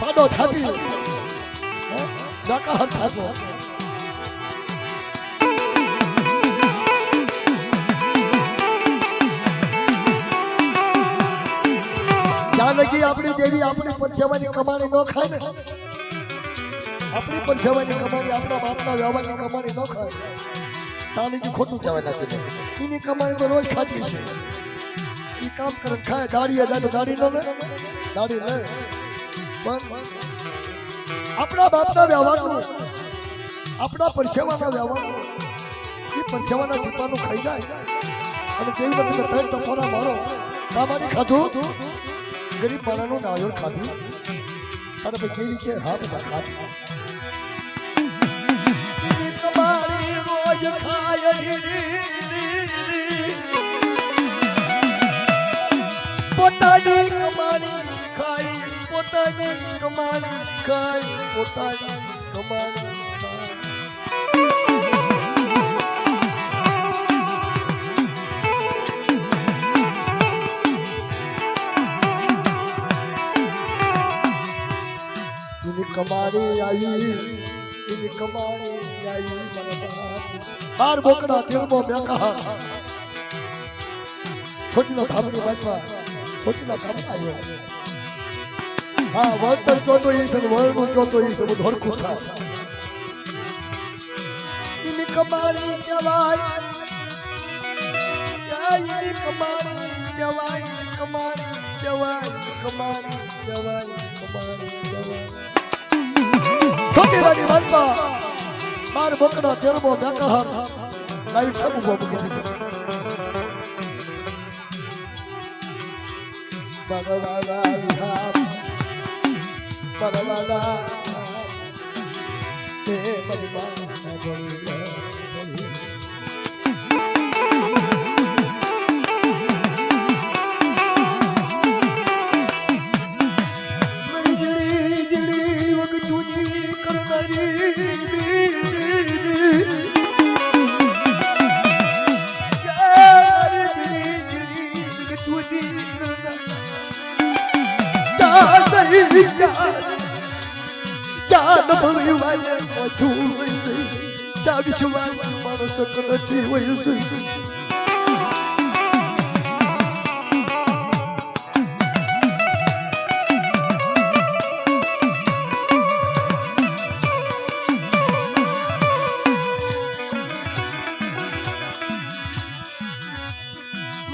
પાડો થાપી નાકા થાપો જાનકી આપણી દેવી આપણી પરસેવાની કમાણી ન ખાય ને. આપણી પરસેવાની કમાણી આપણા બાપના વ્યવહારની કમાણી ન ખાય. તાનીજી ખોટું કહેવાય નાખી એની કમાણી તો રોજ ખાતી છે. એ કામ કરે ખાય દાડીએ જાય તો દાડી ન લે દાડી લે પણ આપણા બાપના વ્યવહારનું આપણા પરસેવાના વ્યવહારનું એ પરસેવાના ટીપાનું ખાઈ જાય અને રીતે તમે ત્રણ ટપોરા મારો બાબાની ખાધું ગરીબ માણાનું નાળિયેર ખાધું અને પછી કેવી કે હા બધા ખાધું રોજ ખાય પોતાની કમાણી ખાઈ, પોતાની કમાણી ખાઈ, પોતાની કમાણી કમાણી આવી એની કમાણી આવી. બાર બોકડા તેલમાં બેકાર છોટીનો ધામની બાજુમાં છોટીનો ધામ આવ્યો હા વળતર જોતો ઈ છે ને વળનું જોતો ઈ બધું હરખું થાય. એની કમાણી કહેવાય. એની કમાણી કહેવાય કમાણી કહેવાય કમાણી કહેવાય કમાણી કહેવાય. છોટી બાર બોકડા તેરમો બેકાર લાઈટ સામું મૂકી દીધું ભગવાના વિહાર ભગવાના તે ભગવાના બોલી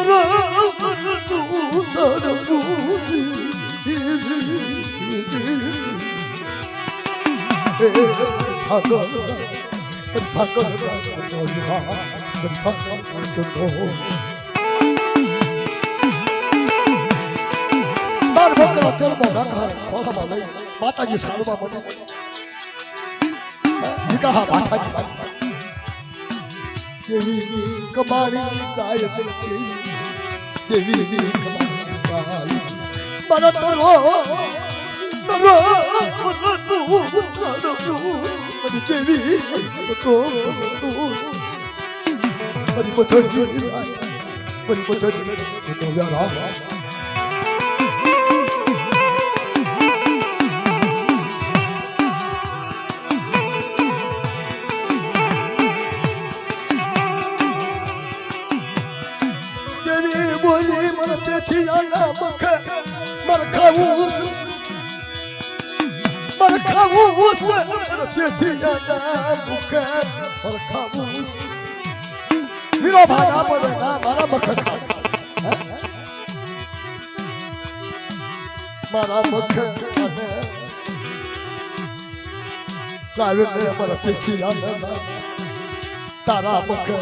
કરો કરો મરનું બાર બકરા તેલમાં નાખા ખોખામાં લઈ માતાજી સારવા મને નિગાહ માતાજી બાજુ દેવીની કમાણી ગાય દેવી દેવીની કમાણી મારા તરો તરો દેવી તો મારી પથરી મારી પથરી નો યારા તેથી આના મખે મને ખાવું છે મને ખાવું છે મને તેથી આના મુખે મને ખાવું વીરો ભાગા. પડે ના મારા મખે મારા મખે તારા મખે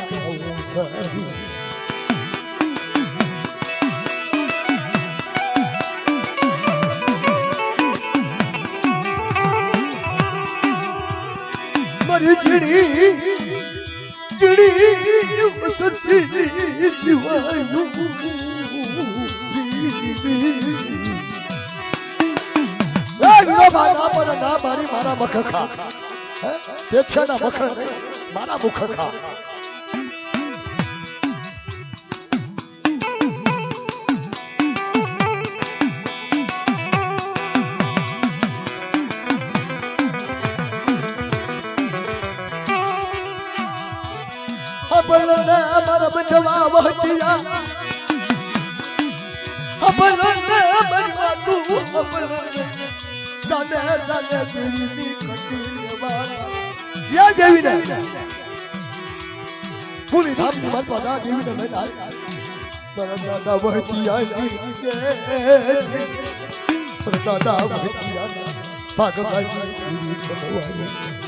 દિવાયું એ પર ના મારી મારા મખ ખા હે પેક્ષાના મખ નહીં મારા મુખ બચવા વહતિયા અબલને મરવા તું અબલને. તને તને દેવીની કટી વાળા યા દેવીને. ભૂલી ધામની મતવા દા દેવીને લઈને આય. મારા દાદા વહતિયા મારા દાદા વહતિયા ભાગભાઈ દેવી કનવારી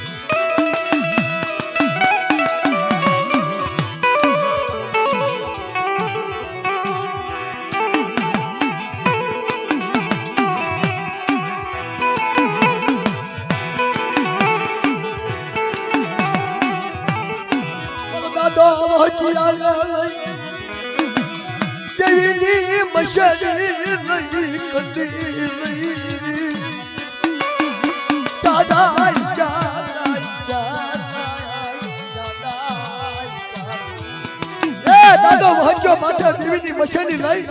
મશરી લઈ.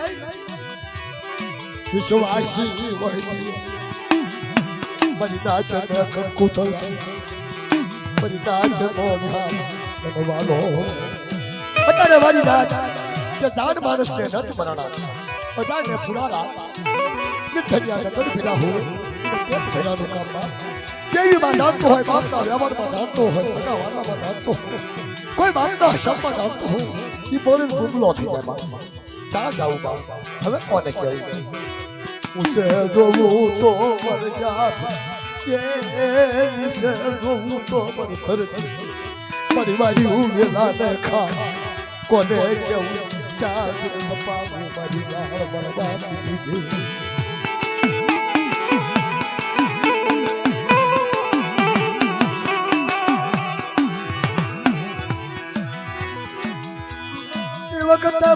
વિશ્વાસી મોઢા અત્યારે કે માણસને બધાને નગર હોય. પેટ ફેરાનું કામ દેવીમાં જાણતો હોય બાપના વ્યવહારમાં જાણતો હોય ભગવાનમાં જાણતો હોય. કોઈ બાપના શબ્દમાં જાણતો હોય એ બોલે ગુમલો થઈ જાય ચા જાવું બાપ હવે કોને કહેવું? ઉસે જોવું તો મર જા કે નિસે તો મર ખર્ચ મારી ઉમેલા ને ખા કોને કેવું ચાંદ સપાવું મારી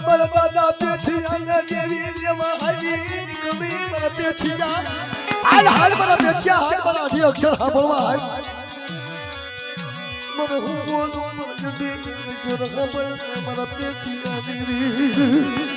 દાદા પેથી અને દેવી લેવા આવી નીકળી મારા પેથી જા હાલ હાલ મારા પેથિયા હાલ મારા અઢી અક્ષર સાંભળવા હાલ મને હું બોલું મને જડી અક્ષર સાંભળ મારા પેથિયા દેવી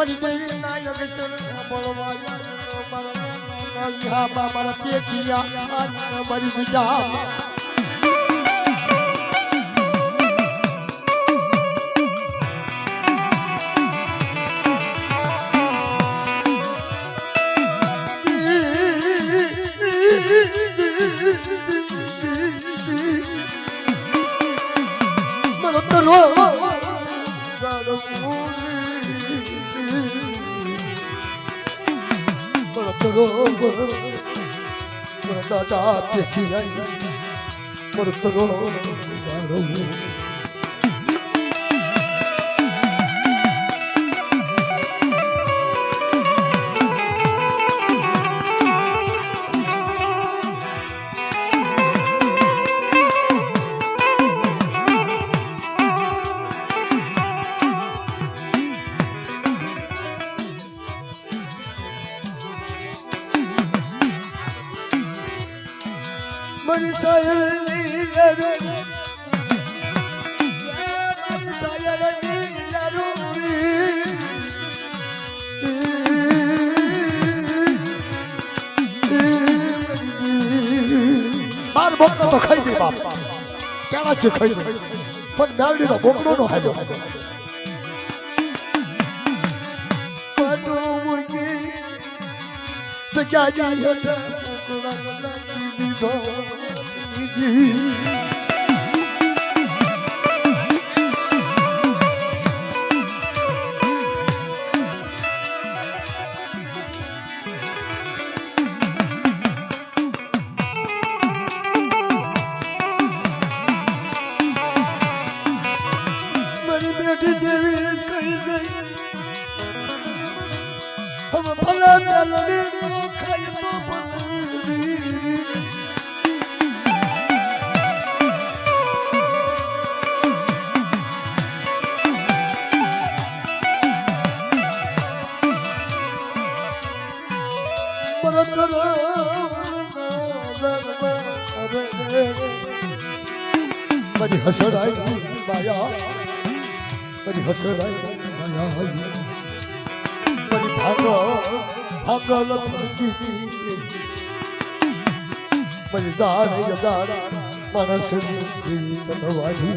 મારી દેવી નાયક છે બોલવાયા મારા પેટિયા. મારી બીજા দেখিয়াই করত গো। કે ખાઈ દે પણ દાવડીનો બોકડો નો હાજો પાટો મૂકી જગ્યા જી હેઠળ બોકડા નાખી દીધો. બધી હસડાઈ માયા કદી હસડાઈ માયા કદી ભાગો ભાગલ ફરતી બધી દાડ દાડ માણસની એવી કરવાની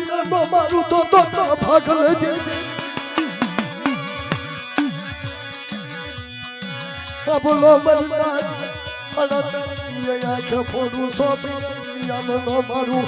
યાદમાં મારું તો તો ભાગ લેજે બોલો ફોડું સ્વામી મારું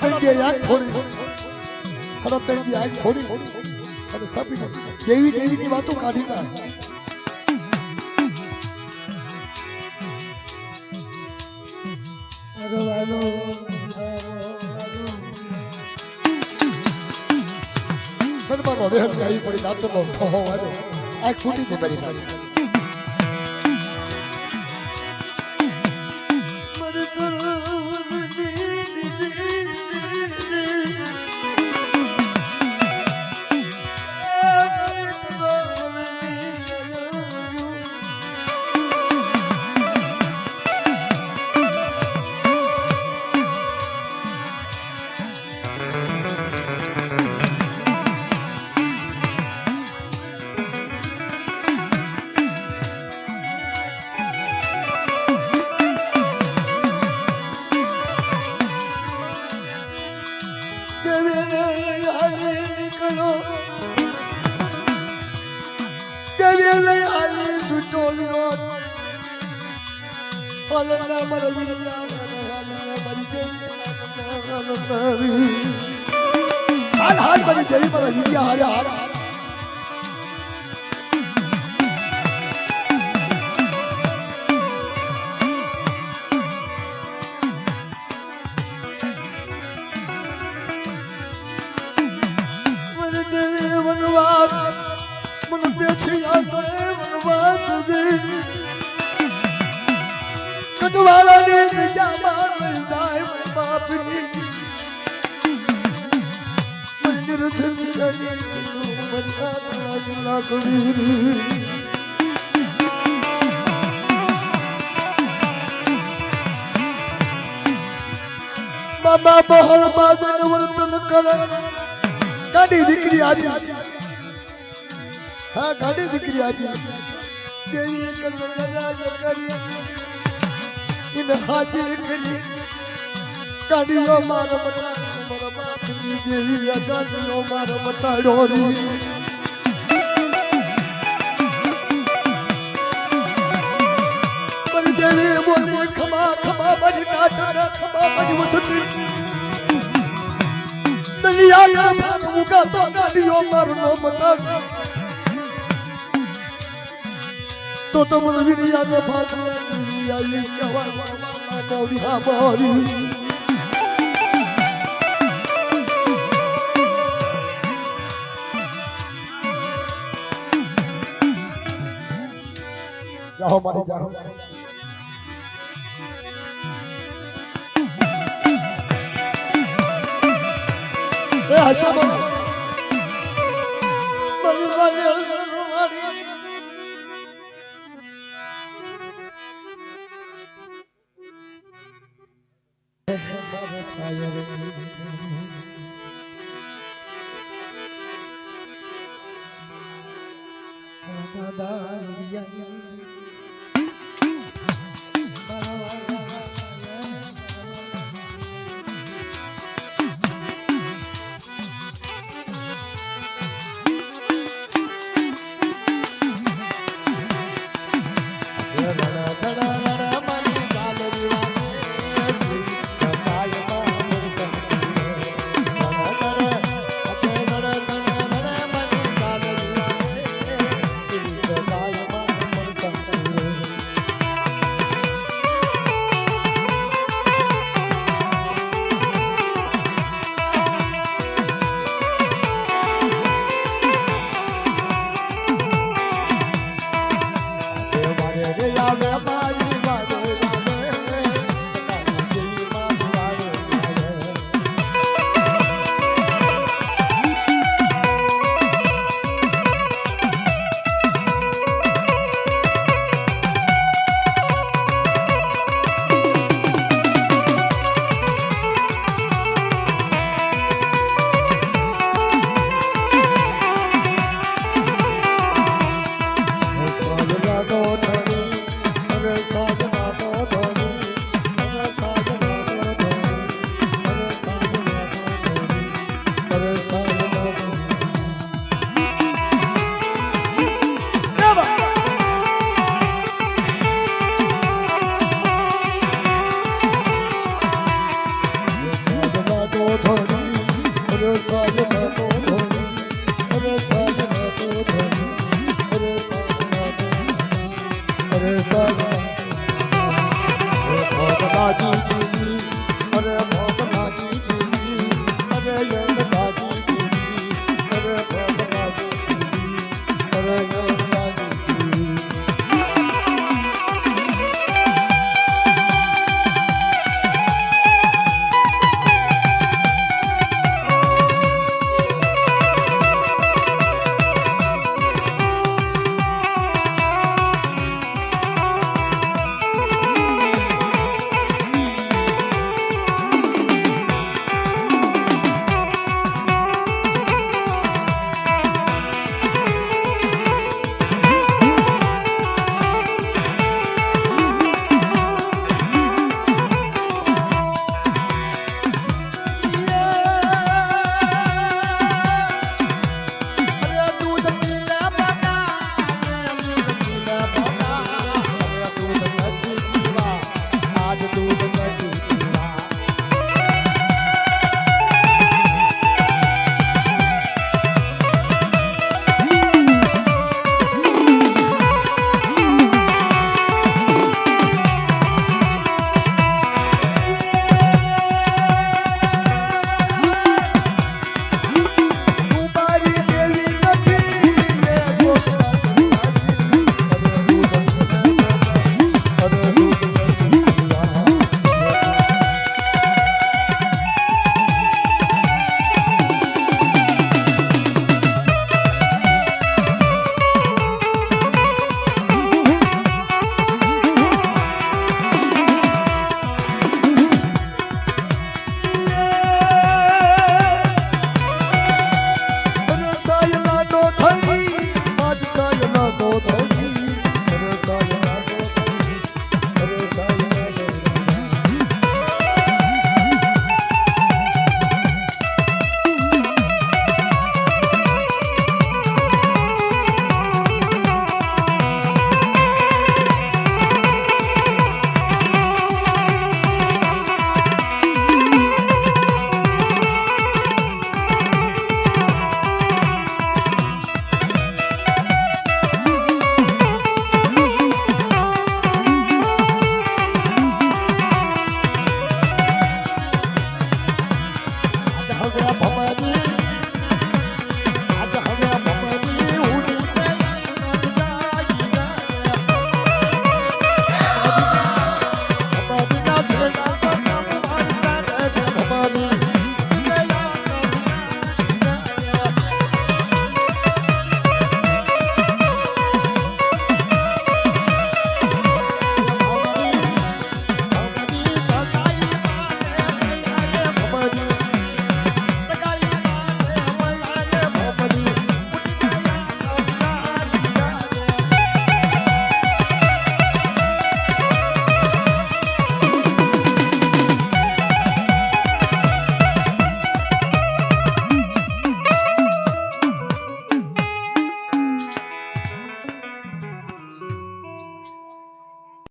હળો તંગી આંખ ખોલી હળો તંગી આંખ ખોલી અને સપી દેવી દેવીની વાતો કાઢી નાખ. રવાનો હરવાનો. સન્માનો વેર આવી પડી દાંતનો ઠોહો વાળો આ ખૂટી દે મારી તારી બની દેવી મારા વિદ્યા હારે હાર. ગાડી દીકરી આજી. હા, ગાડી દીકરી આજી. દેવી કલ્યાણ કરી. ઇન હાજી કરી. ગાડીઓ મારો બટાડો, મારા બાપની દેવી ગાડીઓ મારો બટાડો રી. દેવી બોલી ખમા ખમા મારી નાચના ખમા મારી વસતી. દલિયા કર ભાગ ઉગા તો ગાડીઓ મારો નો મટાડ્યો તો તમને વિરિયા ભાગ વિરિયા કહેવા મામા મોરી હા મોરી જાઓ મારી જાઓ. એ